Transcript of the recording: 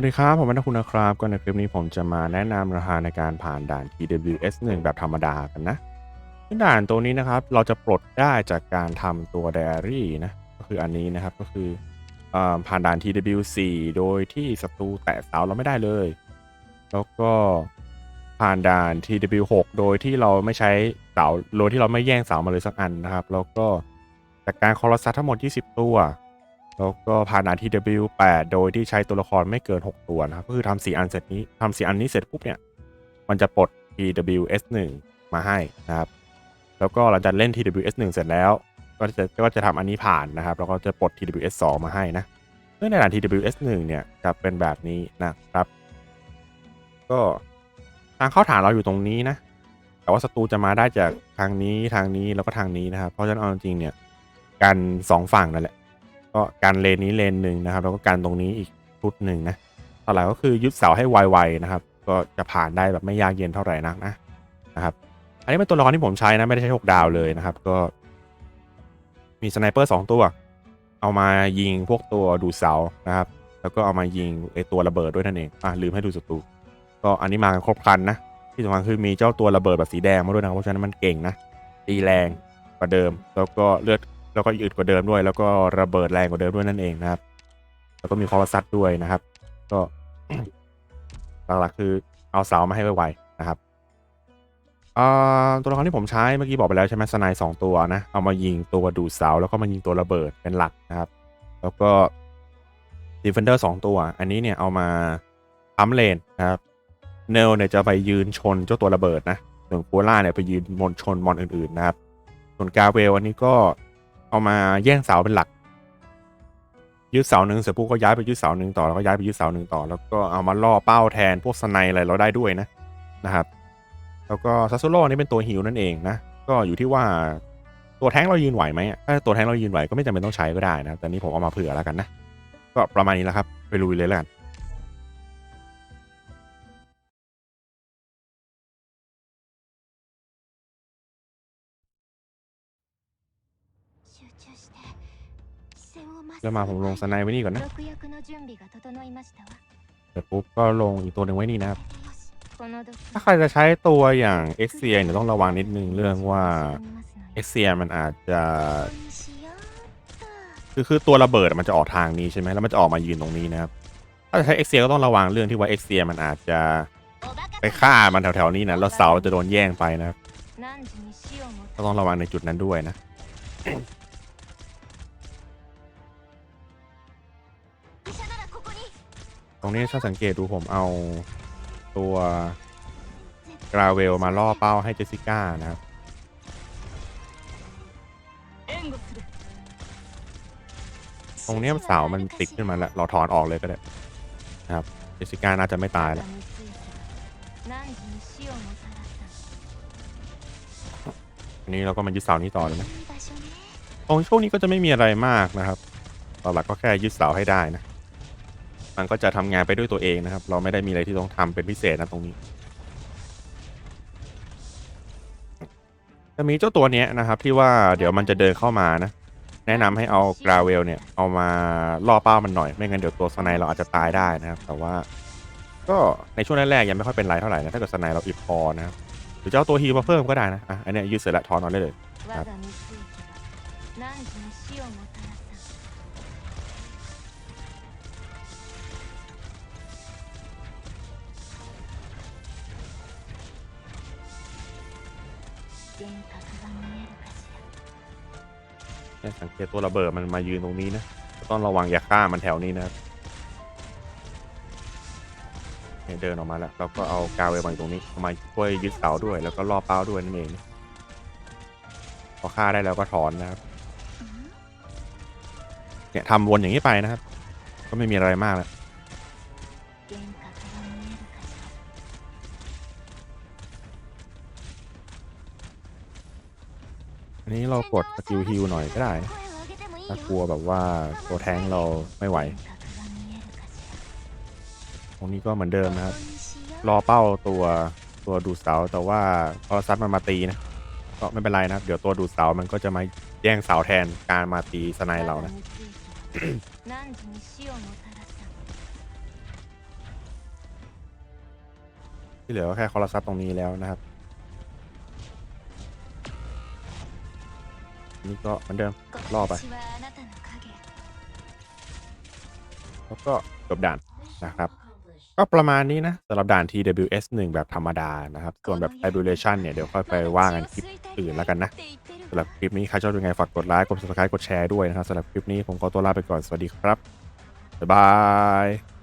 วัสดีครับ ผมเป็นนักคุณนะครับก็ในคลิปนี้ผมจะมาแนะนำราคาในการผ่านด่าน TWS 1 แบบธรรมดากันนะซึ่งด่านตัวนี้นะครับ เราจะปลดได้จากการทำตัว Diary นะ ก็คืออันนี้นะครับ ก็คืออผ่านด่าน TW4 โดยที่ศัตรูแตะเสาเราไม่ได้เลย แล้วก็ผ่านด่าน TW6 โดยที่เราไม่ใช้เสาโดยที่เราไม่แย่งเสามาเลยสักอันนะครับ แล้วก็จากการคอร์ซัตทั้งหมด 20 ตัว แล้วก็ผ่านด่าน TW8 โดยที่ใช้ตัวละครไม่เกิน 6 ตัวนะครับก็คือทำสีอันเสร็จนี้ทำสีอันนี้เสร็จปุ๊บเนี่ย มันจะปลด TWS1 มาให้นะครับ แล้วก็หลังจากเล่น TWS1 เสร็จแล้ว ก็จะก็จะทำอันนี้ผ่านนะครับ แล้วก็จะปลด TWS2 มาให้นะซึ่งในด่าน TWS1 เนี่ยจะเป็นแบบนี้นะครับ ก็ทางเข้าฐานเราอยู่ตรงนี้นะ แต่ว่าศัตรูจะมาได้จากทางนี้ทางนี้แล้วก็ทางนี้นะครับ เพราะฉะนั้นเอาจริงๆเนี่ยกันสองฝั่งนั่นแหละ ก็การเลนนี้เลนหนึ่งนะครับ แล้วก็การตรงนี้อีกชุดหนึ่งนะต่อหลักก็คือยึดเสาให้ไวๆนะครับ ก็จะผ่านได้แบบไม่ยากเย็นเท่าไหร่นักนะนะครับ อันนี้เป็นตัวละครที่ผมใช้นะไม่ได้ใช้หกดาวเลยนะครับ ก็ มีสไนเปอร์สองตัว เอามายิงพวกตัวดูเสานะครับ แล้วก็เอามายิงไอตัวระเบิดด้วยนั่นเองอะลืมให้ดูศัตรูก็อันนี้มากันครบครันนะที่สำคัญคือมีเจ้าตัวระเบิดแบบสีแดงมาด้วยนะเพราะฉะนั้นมันเก่งนะตีแรงกว่าเดิม แล้วก็เลือด แล้วก็อึดกว่าเดิมด้วย แล้วก็ระเบิดแรงกว่าเดิมด้วยนั่นเองนะครับ แล้วก็มีคอร์ซัตด้วยนะครับ ก็หลักๆคือเอาเสามาให้ไวๆนะครับตัวละครที่ผมใช้เมื่อกี้บอกไปแล้วใช่ไหมสไนสองตัวนะเอามายิงตัวดูดเสาแล้วก็มายิงตัวระเบิดเป็นหลักนะครับ แล้วก็ดีเฟนเดอร์สองตัว อันนี้เนี่ยเอามาพัมเลนนะครับเนลเนี่ยจะไปยืนชนเจ้าตัวระเบิดนะส่วนกัวล่าเนี่ยไปยืนมนชนมอนอื่นๆนะครับ ส่วนกาเวลอันนี้ก็ เอามาแย่งเสาเป็นหลัก ยึดเสาหนึ่งเสร็จปุ๊บก็ย้ายไปยึดเสาหนึ่งต่อแล้วก็ย้ายไปยึดเสาหนึ่งต่อ แล้วก็เอามาล่อเป้าแทนพวกสไนอะไรเราได้ด้วยนะนะครับ แล้วก็ซัสโซโร่นี่เป็นตัวฮิวนั่นเองนะก็อยู่ที่ว่าตัวแท้งเรายืนไหวไหมถ้าตัวแท้งเรายืนไหวก็ไม่จำเป็นต้องใช้ก็ได้นะแต่นี่ผมเอามาเผื่อแล้วกันนะก็ประมาณนี้แล้วครับ ไปลุยเลยแล้วกัน แล้วมาผมลงสไนไว้นี่ก่อนนะเสร็จปุ๊บก็ลงอีกตัวหนึ่งไว้นี่นะครับถ้าใครจะใช้ตัวอย่างเอ็กเซียเนี่ยต้องระวังนิดนึงเรื่องว่าเอ็กเซียมันอาจจะคือคือตัวระเบิดมันจะออกทางนี้ใช่ไหมแล้วมันจะออกมายืนตรงนี้นะครับถ้าจะใช้เอ็กเซียก็ต้องระวังเรื่องที่ว่าเอ็กเซียมันอาจจะไปฆ่ามันแถวๆนี้นะแล้วเสาจะโดนแย่งไปนะครับก็ต้องระวังในจุดนั้นด้วยนะ ตรงนี้ถ้าสังเกตดูผมเอาตัวกราเวลมาล่อเป้าให้เจสิก้านะครับตรงนี้เสามันติดขึ้นมาแล้วเราถอนออกเลยก็ได้นะครับเจสิก้าน่าจะไม่ตายแล้วนนี้เราก็มายึดเสานี้ต่อเลยนะตรงช่วงนี้ก็จะไม่มีอะไรมากนะครับตอนหลักก็แค่ยึดเสาให้ได้นะ มันก็จะทำงานไปด้วยตัวเองนะครับ เราไม่ได้มีอะไรที่ต้องทำเป็นพิเศษนะตรงนี้ จะมีเจ้าตัวเนี้ยนะครับที่ว่าเดี๋ยวมันจะเดินเข้ามานะ แนะนำให้เอากราเวลเนี่ยเอามาล่อเป้ามันหน่อย ไม่งั้นเดี๋ยวตัวสไนเราอาจจะตายได้นะครับ แต่ว่า ก็ในช่วงแรกๆยังไม่ค่อยเป็นไรเท่าไหร่นะถ้าเกิดสไนเราอิพอนะครับหรือจะเอาตัวฮีมาเพิ่มก็ได้นะอันนี้ยืดเสร็จแล้วถอนออกได้เลยครับ เนี่ยสังเกตตัวระเบิดมันมายืนตรงนี้นะต้องระวังอย่าฆ่ามันแถวนี้นะครับเนี่ยเดินออกมาแล้วแล้วก็เอากาวเวลมาอยู่ตรงนี้มาช่วยยึดเสาด้วย แล้วก็ล่อเป้าด้วยนั่นเองพอฆ่าได้แล้วก็ถอนนะครับเนี่ยทำวนอย่างนี้ไปนะครับ ก็ไม่มีอะไรมากแล้ว อันนี้เรากดสกิลฮิลหน่อยก็ได้ถ้ากลัวแบบว่าตัวแท้งเราไม่ไหว ตรงนี้ก็เหมือนเดิมนะครับ รอเป้าตัวตัวดูเสาแต่ว่าพอซัดมันมาตีนะก็ไม่เป็นไรนะครับ เดี๋ยวตัวดูเสามันก็จะมาแย่งเสาแทนการมาตีสไนเรานะ ที่เหลือก็แค่คอร์ซัสตรงนี้แล้วนะครับ นี่ก็เหมือนเดิมล่อไป แล้วก็จบด่านนะครับ ก็ประมาณนี้นะสำหรับด่าน TWS 1 แบบธรรมดานะครับ ส่วนแบบ Tribulation เนี่ย เดี๋ยวค่อยไปว่ากันคลิปอื่นแล้วกันนะสำหรับคลิปนี้ใครชอบยังไงฝากกดไลค์กด subscribe กดแชร์ด้วยนะครับสำหรับคลิปนี้ผมขอตัวลาไปก่อนสวัสดีครับบ๊ายบาย